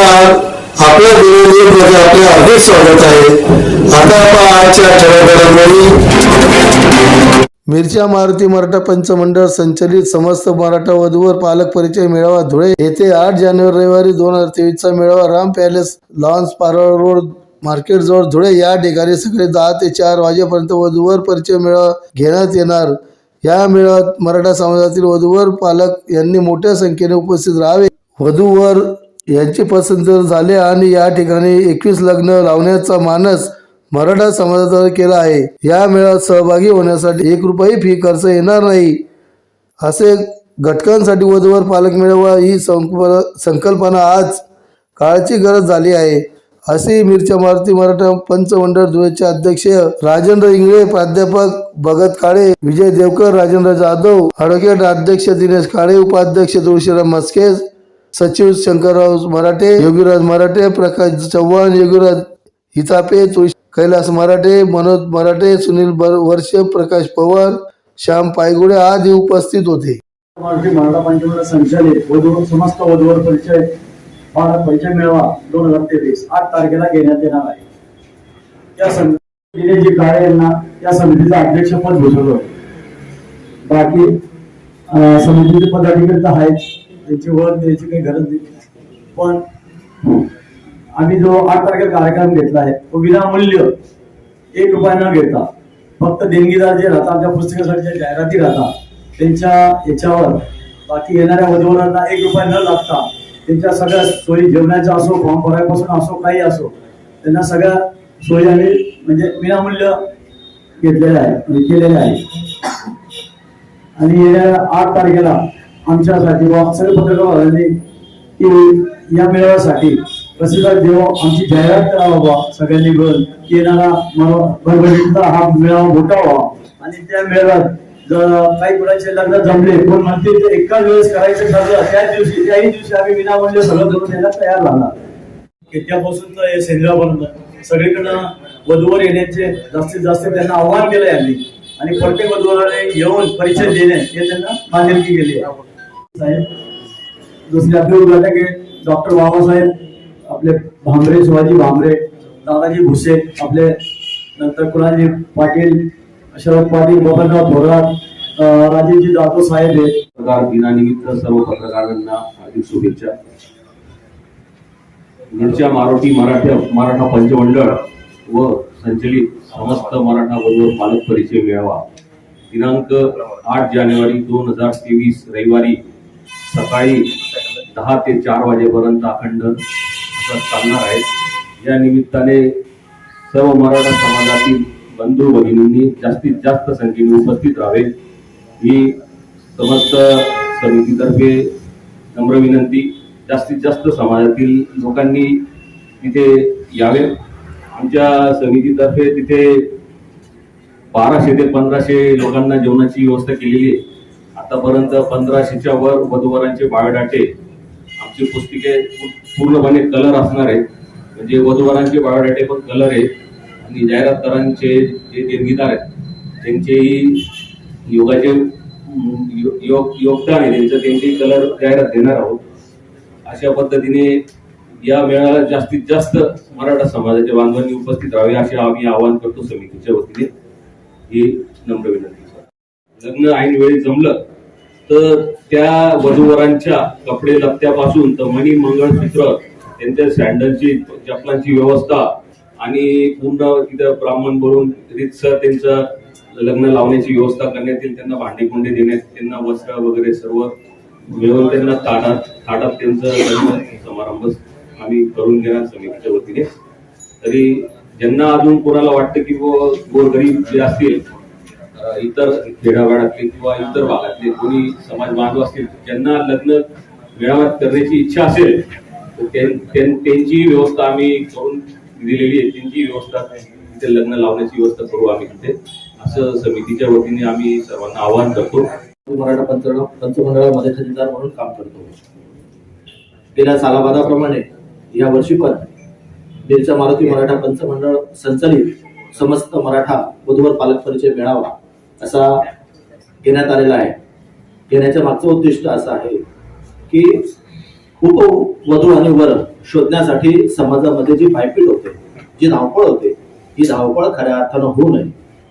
नमस्कार आपल्या दिलेली मध्ये आपले अधिक स्वागत आहे. आता आपण आजच्या ठळक मिरच्या मारुती मराठा पंचमंडळ संचलित समस्त मराठा वधूवर पालक परिचय मेळावा धुळे येथे आठ जानेवारी रविवारी दोन हजार तेवीसचा मेळावा Ram palace lawns parlour road market जवळ धुळे या ठिकाणी सकाळी दहा ते चार वाजेपर्यंत वधूवर परिचय मेळावा घेण्यात येणार. या मेळाव्यात मराठा समाजातील वधूवर पालक यांनी मोठ्या संख्येने उपस्थित राहावे. वधूवर यांची पसंत जर झाले आणि या ठिकाणी एकवीस लग्न लावण्याचा मानस मराठा समाजाद्वारे केला आहे या मेळ्यात सहभागी होण्यासाठी एक रुपयाही फी खर्च येणार नाही. असे घटकांसाठी वधूवर पालक मेळावा ही संकल्पना संकल्पना आज काळाची गरज झाली आहे. असे मिरच्या मारुती मराठा पंचमंडळ धुळेचे अध्यक्ष राजेंद्र इंगळे प्राध्यापक भगत काळे विजय देवकर राजेंद्र जाधव ॲडव्होकेट अध्यक्ष दिनेश काळे उपाध्यक्ष तुळशीराम मस्के सचिव शंकरराव मराठे योगीराज मराठे प्रकाश चव्हाण योगीराज हितापे तुळशी कैलास मराठे मनोज मराठे सुनील वर्ष प्रकाश पवार श्याम पायगुडे आदी उपस्थित होते. मराठा पंचमंडळ संचालित समस्त वधूवर परिचय भारत परिचय मेळावा दोन हजार तेवीस. आठ तारखेला घेण्यात येणार आहे. या समिती काळे यांना या समितीचं अध्यक्षपद भूषवलं. बाकी समितीचे पदाधिकारी तर आहेत. त्यांची वर द्यायची काही गरज नाही. पण आम्ही जो आठ तारखेला कार्यक्रम घेतला आहे तो विनामूल्य एक रुपया न घेता फक्त देणगीदार जे राहतात आमच्या पुस्तकासाठी जाहिराती राहतात त्यांच्या याच्यावर बाकी येणाऱ्या वधूवरांना एक रुपया न लागता त्यांच्या सगळ्या सोयी जेवणाच्या असो फॉर्म भरायपासून असो काही असो त्यांना सगळ्या सोयी आम्ही म्हणजे विनामूल्य घेतलेल्या आहे म्हणजे केलेल्या आहे आणि येणाऱ्या आठ तारखेला आमच्यासाठी व सगळे पत्रकारांनी की या मेळाव्यासाठी प्रसिद्ध देव आमची जाहिरात करावा बा सगळ्यांनी मिळून. की येणारा मरो- हा मेळावा मोठा व्हावा आणि त्या मेळाव्यात जर काही कुणाचे लग्न जमले कोण म्हणते ते एकाच वेळेस करायचं ठरलं त्याच दिवशी त्याही दिवशी आम्ही विनामूल्य सगळं करून द्यायला तयार झाला त्यापासून तर हे सेंद्रापर्यंत सगळीकडनं वधूवर येण्याचे जास्तीत जास्त त्यांना आव्हान केलंय आम्ही. आणि प्रत्येक वधूवराने येऊन परिचय देणे हे त्यांना बांधिलकी केली आहे. साहेब. दुसरे आपले उद्घाटक आहे डॉक्टर बाबासाहेब आपले भांबरे शिवाजी भांबरे दादाजी भुसे आपले नंतर कुणाजी पाटील शरद पाटील बबनराव थोरात राजेशजी जाधव साहेब आहेत पत्रकार दिनानिमित्त सर्व पत्रकारांना हार्दिक शुभेच्छा. घरच्या मारोटी मराठा मराठा पंचमंडळ व संचलित समस्त मराठा बरोबर पालक परिचय मिळावा. दिनांक आठ जानेवारी दोन हजार तेवीस रविवारी सकाळी दहा ते चार वाजेपर्यंत अखंड असं चालणार आहे. या निमित्ताने सर्व मराठा समाजातील बंधू भगिनींनी जास्तीत जास्त संख्येने उपस्थित राहावे. ही समस्त समितीतर्फे नम्र विनंती जास्तीत जास्त समाजातील लोकांनी तिथे यावे. आमच्या समितीतर्फे तिथे बाराशे ते पंधराशे लोकांना जेवणाची व्यवस्था केलेली आहे. आतापर्यंत पंधराशेच्या वर वधूवरांचे बायोडाटे आमची पुस्तिके पूर्णपणे कलर असणार आहेत. म्हणजे वधूवरांचे बायोडाटे पण कलर आहेत. आणि जाहिरातदारांचे जे देणगीदार आहेत त्यांचेही योगाचे योग योगदान आहे. त्यांचं त्यांची कलर जाहिरात देणार आहोत. अशा पद्धतीने या वेळाला जास्तीत जास्त मराठा समाजाच्या बांधवांनी उपस्थित राहावे असे आम्ही आवाहन करतो समितीच्या वतीने. ही नम्र विनंती. लग्न ऐन वेळी जमलं तर त्या वधूवरांच्या कपडे लत्त्यापासून तर मणी मंगळसूत्र त्यांच्या सँडलची चपलांची व्यवस्था आणि पूर्ण तिथं ब्राह्मण बोलून रीतसर त्यांचं लग्न लावण्याची व्यवस्था करण्यात येईल त्यांना भांडी कुंडी देण्यात त्यांना वस्त्र वगैरे सर्व मिळवून त्यांना ताटात ताटात त्यांचं लग्न समारंभ आम्ही करून घेणार समितीच्या वतीने. तरी ज्यांना अजून कोणाला वाटतं की गोरगरीब जे असतील इतर खेडागाडातले किंवा इतर भागातले कोणी समाज बांधव असतील ज्यांना लग्न मेळाव्यात करण्याची इच्छा असेल तर त्यांची व्यवस्था आम्ही करून दिलेली आहे. त्यांची व्यवस्था तिथे लग्न लावण्याची व्यवस्था करू आम्ही तिथे. असं समितीच्या वतीने आम्ही सर्वांना आवाहन करतो. मराठा पंचमंडळ पंचमंडळामध्ये खजिनदार म्हणून काम करतो. गेल्या सालाबादाप्रमाणे या वर्षी पण बिरचा मारुती मराठा पंचमंडळ संचालित समस्त मराठा बुधवार पालक परिचय मेळावा असा घेण्यात आलेला आहे. घेण्याच्या मागचं उद्दिष्ट असं आहे की उपवधू आणि वर शोधण्यासाठी समाजामध्ये जी पायपीट होते जी धावपळ होते ही धावपळ खऱ्या अर्थानं होऊ नये.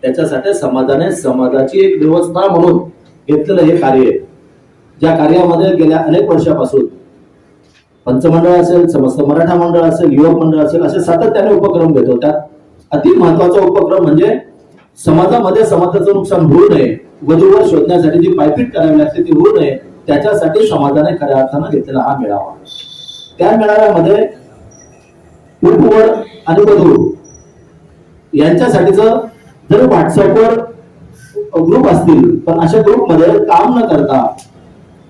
त्याच्यासाठी समाजाने समाजाची एक व्यवस्था म्हणून घेतलेलं हे कार्य आहे. ज्या कार्यामध्ये गेल्या अनेक वर्षापासून पंचमंडळ असेल समस्त मराठा मंडळ असेल युवक मंडळ असेल असे सातत्याने उपक्रम घेतो त्यात अति महत्त्वाचा उपक्रम म्हणजे समाजामध्ये समाजाचं नुकसान होऊ नये वधूवर शोधण्यासाठी जी पायपीट करावी लागते ती होऊ नये त्याच्यासाठी समाजाने खऱ्या अर्थानं घेतलेला हा मेळावा त्या मेळाव्यामध्ये उपवर आणि वधू यांच्यासाठीच जर व्हॉट्सअपवर ग्रुप असतील पण अशा ग्रुपमध्ये काम न करता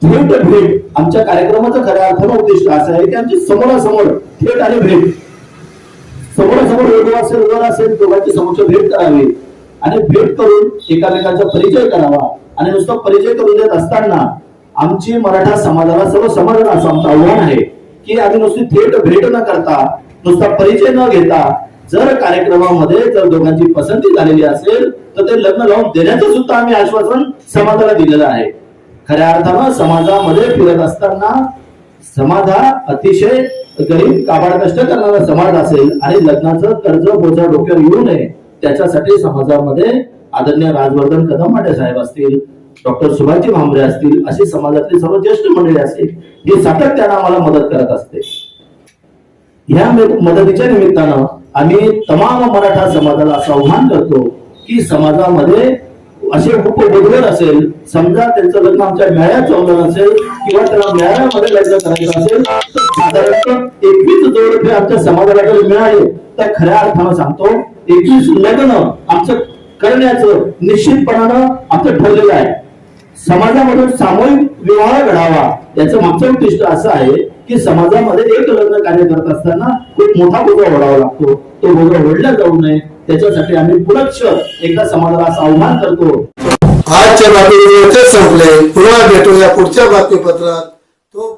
थेट भेट आमच्या कार्यक्रमाचं खऱ्या अर्थानं उद्दिष्ट असं आहे की आमची समोरासमोर थेट आणि भेट. समोरासमोर वधू असेल वर असेल दोघांची समक्ष भेट करावी. आणि भेट करून एकामेकांचा परिचय करावा. आणि नुसतं परिचय करून देत असताना आमची मराठा समाजाला सर्व समाधान असं आमचं आव्हान आहे की आम्ही नुसती थेट भेट न करता नुसता परिचय न घेता जर कार्यक्रमामध्ये जर दोघांची पसंती झालेली असेल तर ते लग्न लावून देण्याचं सुद्धा आम्ही आश्वासन समाजाला दिलेलं आहे. खऱ्या अर्थानं समाजामध्ये फिरत असताना समाज हा अतिशय गरीब काबाड कष्ट करणारा समाज असेल आणि लग्नाचं कर्ज बोजा डोक्यावर येऊ नये त्याच्यासाठी समाजामध्ये आदरणीय राजवर्धन कदम माटे साहेब असतील डॉक्टर सुभाषजी भांबरे असतील अशी समाजातली सर्व ज्येष्ठ मंडळी असतील ही सातत्यानं आम्हाला मदत करत असते. ह्या मदतीच्या निमित्तानं आम्ही तमाम मराठा समाजाला असं आव्हान करतो की समाजामध्ये असे उपबोधवर असेल समजा त्यांचं लग्न आमच्या मेळ्यात जमलं असेल किंवा त्याला मेळाव्यामध्ये लग्न करायचं असेल तर साधारणतः एकवीस जोड रुपये आमच्या समाजाला मिळाले. तर खऱ्या अर्थानं सांगतो एकवीस लग्न आमचं करण्याचं निश्चितपणानं आमचं ठरलेलं आहे. समाजामध्ये सामूहिक विवाह घडावा याचं मागचं उद्दिष्ट असं आहे की समाजामध्ये एक लग्न कार्य करत असताना खूप मोठा बोजा ओढावा लागतो. तो बोजा ओढला जाऊ नये त्याच्यासाठी आम्ही पुढच एकदा समाजाला असं आव्हान करतो. आजच्या बातमीपत्र संपले. पुन्हा भेटूया पुढच्या बातमीपत्रात. तो